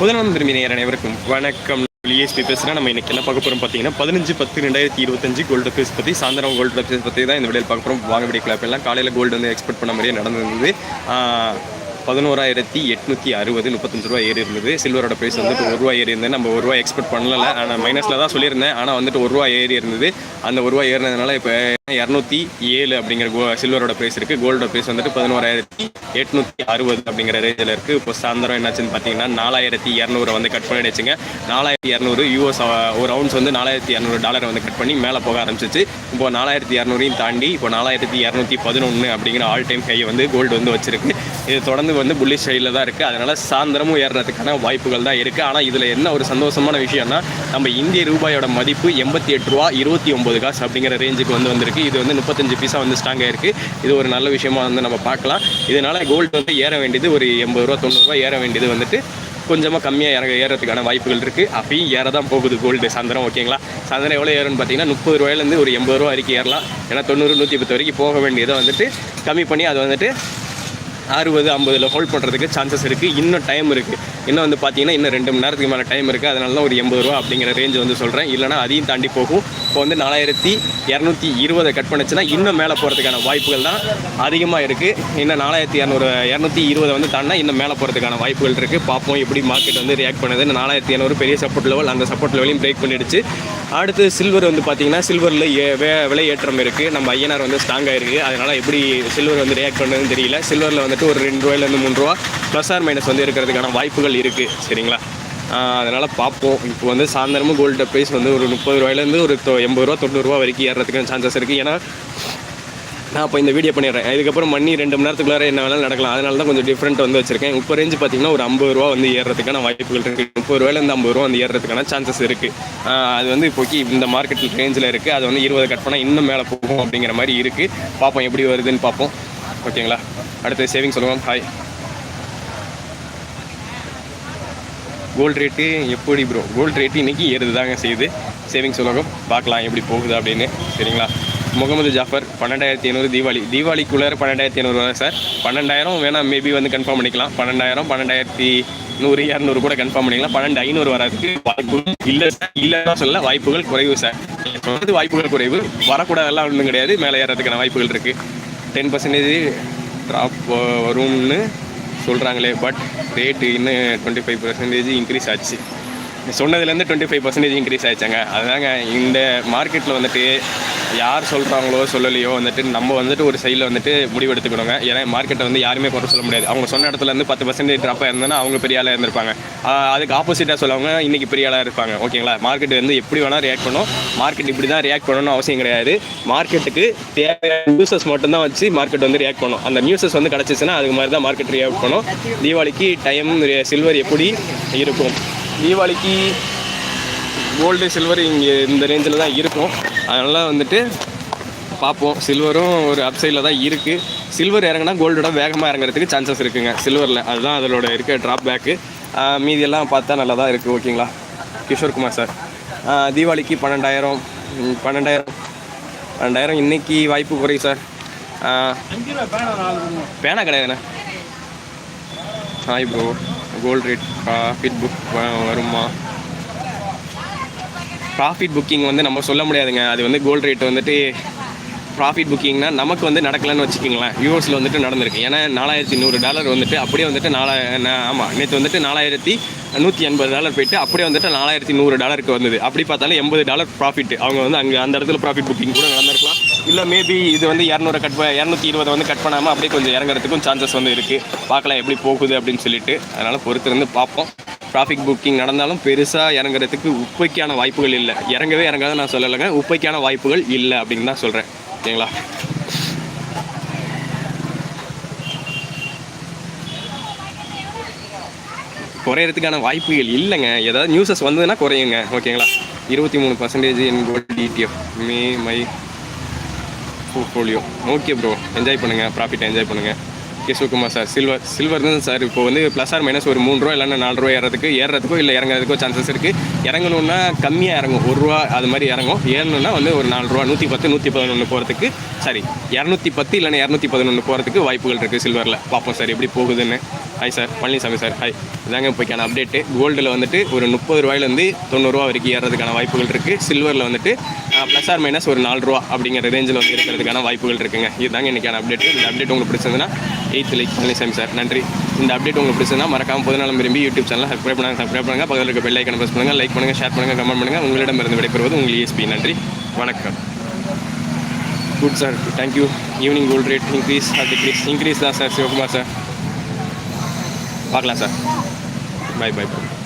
முதலாம் திரும்பி நேர அனைவருக்கும் வணக்கம். ஏஎஸ்பி பேசுகிறேன் நம்ம இன்றைக்கி என்ன பார்க்க போகிறோம் பார்த்தீங்கன்னா பதினஞ்சு பத்து ரெண்டாயிரத்தி இருபத்தஞ்சு கோல்டு ப்ரைஸ் பற்றி சாயந்தரம் கோல்டு ப்ரைஸ் பற்றி தான் இந்த விடையில் பார்க்க போகிறோம் வாங்க வீடியோ கிளப் எல்லாம் காலையில் கோல்டு வந்து எக்ஸ்பெக்ட் பண்ண மாதிரியே நடந்திருந்தது பதினோராயிரத்தி எட்நூற்றி அறுபது முப்பத்தஞ்சு ரூபா ஏறி இருந்தது. சில்வரோட ப்ரைஸ் வந்துட்டு ஒரு ரூபா ஏறி இருந்தது. நம்ம ஒரு ரூபா எக்ஸ்பெக்ட் பண்ணல ஆனால் மைனஸில் தான் சொல்லியிருந்தேன். ஆனால் வந்துட்டு ஒரு ரூபா ஏறி இருந்தது. அந்த ஒரு ரூபா ஏறினதுனால இப்போ இரநூத்தி ஏழு அப்படிங்கிற கோ சில்வரோட ப்ரைஸ் இருக்குது கோல்டோட ப்ரைஸ் வந்துட்டு பதினோராயிரத்தி எட்நூற்றி அறுபது அப்படிங்கிற ரேஞ்சில் இருக்குது இப்போ சாயந்தரம் என்னாச்சுன்னு பார்த்தீங்கன்னா நாலாயிரத்தி இரநூறு வந்து கட் பண்ணிடுச்சுங்க நாலாயிரத்தி இரநூறு யூஎஸ் ஒரு அவுன்ஸ் வந்து நாலாயிரத்தி இரநூறு டாலரை வந்து கட் பண்ணி மேலே போக ஆரம்பிச்சிச்சு. இப்போ நாலாயிரத்தி இரநூறையும் தாண்டி இப்போ நாலாயிரத்தி இரநூத்தி பதினொன்று அப்படிங்கிற ஆல் டைம் ஹை வந்து கோல்டு வந்து வச்சிருக்கு. இது தொடர்ந்து வந்து புல்லிஷ் சைடில் தான் இருக்குது அதனால் சாயந்தரமும் ஏறுறதுக்கான வாய்ப்புகள் தான் இருக்குது ஆனால் இதில் என்ன ஒரு சந்தோஷமான விஷயம்னா நம்ம இந்திய ரூபாயோட மதிப்பு எண்பத்தி எட்டு ரூபா இருபத்தி ஒம்பது காசு அப்படிங்கிற ரேஞ்சுக்கு வந்து வந்திருக்கு. இது வந்து முப்பத்தஞ்சு பீஸா வந்து ஸ்ட்ராங் ஆயிருக்கு. இது ஒரு நல்ல விஷயமா வந்து நம்ம பார்க்கலாம். இதனால் கோல்டு வந்து ஏற வேண்டியது ஒரு எண்பது ரூபா தொண்ணூறுரூவா ஏற வேண்டியது வந்துட்டு கொஞ்சமாக கம்மியாக இறங்க ஏறதுக்கான வாய்ப்புகள் இருக்குது அப்பயும் ஏற தான் போகுது கோல்டு சாயந்தரம் ஓகேங்களா சாயந்தரம் எவ்வளோ ஏறும்னு பார்த்தீங்கன்னா முப்பது ரூபாயிலேருந்து ஒரு எண்பது ரூபா வரைக்கும் ஏறலாம். ஏன்னா தொண்ணூறு நூற்றி பத்து வரைக்கும் போக வேண்டியதை வந்துட்டு கம்மி பண்ணி அது வந்துட்டு அறுபது ஐம்பதில் ஹோல்ட் பண்ணுறதுக்கு சான்சஸ் இருக்குது இன்னும் டைம் இருக்குது இன்னும் வந்து பார்த்தீங்கன்னா இன்னும் ரெண்டு மணி நேரத்துக்கு மேலே டைம் இருக்குது அதனால தான் ஒரு எண்பது ரூபா அப்படிங்கிற ரேஞ்ச் வந்து சொல்கிறேன் இல்லைனா அதையும் தாண்டி போகும். இப்போ வந்து நாலாயிரத்தி இரநூத்தி இருபதை கட் பண்ணுச்சுன்னா இன்னும் மேலே போகிறதுக்கான வாய்ப்புகள் தான் அதிகமாக இருக்குது இன்னும் நாலாயிரத்தி இரநூறு இரநூத்தி இருபதை வந்து தாண்டினா இன்னும் மேலே போகிறதுக்கான வாய்ப்புகள் இருக்குது பார்ப்போம் எப்படி மார்க்கெட் வந்து ரியாக்ட் பண்ணுது. நாலாயிரத்தி இரநூறு பெரிய சப்போர்ட் லெவல் அந்த சப்போர்ட் லெவலையும் பிரேக் பண்ணிடுச்சு. அடுத்து சில்வர் வந்து பார்த்தீங்கன்னா சில்வரில் விலை ஏற்றம் இருக்குது நம்ம ஐஎன்ஆர் வந்து ஸ்ட்ராங்காக இருக்குது அதனால் எப்படி சில்வர் வந்து ரியாக்ட் பண்ணுறதுன்னு தெரியல. சில்வரில் வந்துட்டு ஒரு ரெண்டு ரூபாயிலேருந்து மூணு ரூபா ப்ளஸ் ஆர் மைனஸ் வந்து இருக்கிறதுக்கான வாய்ப்புகள் இருக்குது சரிங்களா? அதனால் பார்ப்போம். இப்போ வந்து சாயந்தரமும் கோல்டு ப்ரைஸ் வந்து ஒரு முப்பது ரூபாயிலேருந்து ஒரு தொ- எண்பது ரூபா தொண்ணூறுரூவா வரைக்கும் ஏறதுக்கான சான்சஸ் இருக்குது ஏன்னா நான் இப்போ இந்த வீடியோ பண்ணிடுறேன். இதுக்கப்புறம் மணி ரெண்டு மணி நேரத்துக்குள்ளார என்ன வேணாலும் நடக்கலாம். அதனால தான் கொஞ்சம் டிஃப்ரெண்ட் வந்து வச்சிருக்கேன். இப்போ ரேஞ்சு பார்த்தீங்கன்னா ஒரு ஐம்பது ரூபா வந்து ஏறதுக்கான வாய்ப்புகள் இருக்குது முப்பது ரூபாயிலேருந்து ஐம்பது ரூபா வந்து ஏறதுக்கான சான்சஸ் இருக்குது அது வந்து இப்போக்கி இந்த மார்க்கெட் ரேஞ்சில் இருக்குது அது வந்து இருபது கட் பண்ணால் இன்னும் மேலே போகும் அப்படிங்கிற மாதிரி இருக்குது பார்ப்போம் எப்படி வருதுன்னு பார்ப்போம். ஓகேங்களா? அடுத்து சேவிங் சொல்லுவோம். ஹாய் கோல்டு ரேட்டு எப்படி ப்ரோ கோல்டு ரேட்டு இன்றைக்கி ஏறுது தாங்க செய்யுது. சேவிங்ஸ் உலகம் பார்க்கலாம் எப்படி போகுது அப்படின்னு. சரிங்களா? முகமது ஜாஃபர் பன்னெண்டாயிரத்தி ஐநூறு தீபாவளி. தீபாவளிக்குள்ளே பன்னெண்டாயிரத்தி ஐநூறு வரும் சார். பன்னெண்டாயிரம் வேணால் மேபி வந்து கன்ஃபார்ம் பண்ணிக்கலாம். பன்னெண்டாயிரம் பன்னெண்டாயிரத்தி நூறு இரநூறு கூட கன்ஃபார்ம் பண்ணிக்கலாம். பன்னெண்டு ஐநூறு வராதுக்கு வாய்ப்பு இல்லை சார் இல்லைன்னா சொல்ல வாய்ப்புகள் குறைவு சார் சொல்றது வாய்ப்புகள் குறைவு. வரக்கூடாதெல்லாம் ஒன்றும் கிடையாது. மேலே ஏறதுக்கான வாய்ப்புகள் இருக்குது டென் பர்சன்டேஜ் ட்ராப் வரும்னு சொல்கிறாங்களே பட் ரேட்டு இன்னும் டுவெண்ட்டி ஃபைவ் பர்சன்டேஜ் இன்க்ரீஸ் ஆச்சு. சொன்னதுலேருந்து டுவெண்ட்டி ஃபைவ் பர்சன்டேஜ் இன்க்ரீஸ் ஆயிடுச்சாங்க. அதுதாங்க இந்த மார்க்கெட்டில் வந்துட்டு யார் சொல்கிறாங்களோ சொல்லலையோ வந்துட்டு நம்ம வந்துட்டு ஒரு சைடில் வந்துட்டு முடிவு எடுத்துக்கணுங்க ஏன்னா மார்க்கெட்டை வந்து யாருமே குறை சொல்ல முடியாது. அவங்க சொன்ன இடத்துல இருந்து பத்து பர்சன்டேஜ் ட்ராப்பாக இருந்ததுன்னா அவங்க பெரிய ஆளாக இருந்திருப்பாங்க. அதுக்கு ஆப்போசிட்டாக சொல்லவங்க இன்றைக்கி பெரிய ஆளாக இருப்பாங்க. ஓகேங்களா? மார்க்கெட் வந்து எப்படி வேணால் ரியாக்ட் பண்ணும். மார்க்கெட் இப்படி தான் ரியாக்ட் பண்ணணும்னு அவசியம் கிடையாது. மார்க்கெட்டுக்கு தேவையான நியூஸஸ் மட்டும்தான் வச்சு மார்க்கெட் வந்து ரியாக்ட் பண்ணும். அந்த நியூஸஸ் வந்து கிடச்சிச்சுன்னா அதுக்கு மாதிரி தான் மார்க்கெட் ரியாக்ட் பண்ணும். தீபாவளிக்கு டைம் சில்வர் எப்படி இருக்கும்? தீபாவளிக்கு கோல்டு சில்வர் இங்கே இந்த ரேஞ்சில் தான் இருக்கும். அதனால் வந்துட்டு பார்ப்போம். சில்வரும் ஒரு அப்சைடில் தான் இருக்குது சில்வர் இறங்கினா கோல்டோட வேகமாக இறங்குறதுக்கு சான்சஸ் இருக்குங்க. சில்வரில் அதுதான் அதோட இருக்க ட்ராப் பேக்கு மீதியெல்லாம் பார்த்தா நல்லா தான் இருக்குது ஓகேங்களா கிஷோர் குமார் சார். தீபாவளிக்கு பன்னெண்டாயிரம். பன்னெண்டாயிரம். பன்னெண்டாயிரம் இன்றைக்கி வாய்ப்பு குறையும் சார். பேனா கிடையாதுண்ணே hi bro gold rate fit book வருமா? ப்ராஃபிட் புக்கிங் வந்து நம்ம சொல்ல முடியாதுங்க. அது வந்து கோல்ட் ரேட் வந்துட்டு ப்ராஃபிட் புக்கிங்னா நமக்கு வந்து நடக்கலன்னு வச்சுக்கிங்களேன். யூஎஸில் வந்துட்டு நடந்திருக்கு. ஏன்னா நாலாயிரத்தி நூறு டாலர் வந்துட்டு அப்படியே வந்துட்டு நாலா ஆமாம் நேற்று வந்துட்டு நாலாயிரத்தி நூற்றி எண்பது டாலர் போயிட்டு அப்படியே வந்துட்டு நாலாயிரத்தி நூறு டாலருக்கு வந்தது. அப்படி பார்த்தாலும் எண்பது டாலர் ப்ராஃபிட் அவங்க வந்து அங்கே அந்த இடத்துல ப்ராஃபிட் புக்கிங் கூட நடந்திருக்கலாம். இல்லை மேபி இது வந்து இரநூறு கட் இரநூத்தி இருபது வந்து கட் பண்ணாமல் அப்படியே கொஞ்சம் இறங்குறதுக்கும் சான்சஸ் வந்து இருக்குது பார்க்கலாம் எப்படி போகுது அப்படின்னு சொல்லிட்டு. அதனால் பொறுத்திருந்து பார்ப்போம். ட்ராஃபிக் புக்கிங் நடந்தாலும் பெருசாக இறங்குறதுக்கு உப்பைக்கான வாய்ப்புகள் இல்லை. இறங்கவே இறங்காத நான் சொல்லலைங்க. உப்பைக்கான வாய்ப்புகள் இல்லை அப்படின்னு தான் சொல்கிறேன் ஓகேங்களா குறையிறதுக்கான வாய்ப்புகள் இல்லைங்க. ஏதாவது நியூஸஸ் வந்ததுன்னா குறையுங்க. ஓகேங்களா? இருபத்தி மூணு percentage N ETF may my portfolio okay bro enjoy பண்ணுங்கள் ப்ராஃபிட் என்ஜாய் பண்ணுங்கள் okay Sivakumar sir. Silver silver தான் சார். இப்போ வந்து ப்ளஸ் ஆர் மைனஸ் ஒரு மூணு ரூபா இல்லைன்னா நாலு ரூபா ஏறதுக்கு ஏறுறதுக்கோ இல்லை இறங்குறதுக்கோ சான்சஸ் இருக்குது இறங்கணுன்னா கம்மியாக இறங்கும். ஒரு ரூபா அது மாதிரி இறங்கும். ஏறணுன்னா வந்து ஒரு நாலு ரூபா நூற்றி பத்து நூற்றி பதினொன்று போகிறதுக்கு சாரி. இரநூத்தி பத்து இல்லைன்னா இரநூத்தி பதினொன்று போகிறதுக்கு வாய்ப்புகள் இருக்குது சில்வரில். பார்ப்போம் சார் எப்படி போகுதுன்னு. Hi sir Palanisamy sir hi இதாங்க இப்போக்கான அப்டேட்டு கோல்டில் வந்துட்டு ஒரு முப்பது ரூபாயிலேருந்து தொண்ணூறுரூவா வரைக்கும் ஏறதுக்கான வாய்ப்புகள் இருக்குது சில்வரில் வந்துட்டு ப்ளஸ் ஆர் மைனஸ் ஒரு நாலு ரூபா அப்படிங்கிற ரேஞ்சில் வந்து இருக்கிறதுக்கான வாய்ப்புகள் இருக்குங்க. இதுதாங்க இன்றைக்கான அப்டேட் இந்த அப்டேட் உங்களுக்கு பிடிச்சதுன்னா எயித் லைக் பழனிசாமி சார் நன்றி. இந்த அப்டேட் உங்களுக்கு பிடிச்சதுன்னா மறக்காம பொதுநலம் விரும்பி யூடியூப் சேனல் சப்ஸ்கிரைப் பண்ணுங்க சப்ஸ்கிரைப் பண்ணுங்க பக்கத்தில் இருக்க பெல் ஐக்கனை ப்ரெஸ் பண்ணுங்க லைக் பண்ணுங்க ஷேர் பண்ணுங்க கமெண்ட் பண்ணுங்க. உங்களிடமிருந்து விடைபெறுவது உங்கள் இஎஸ்பி நன்றி வணக்கம். Good sir thank you evening gold rate increase or decrease increase தான் சார் சிவகுமார் சார் பார்க்கலாம் சார் பை பை பை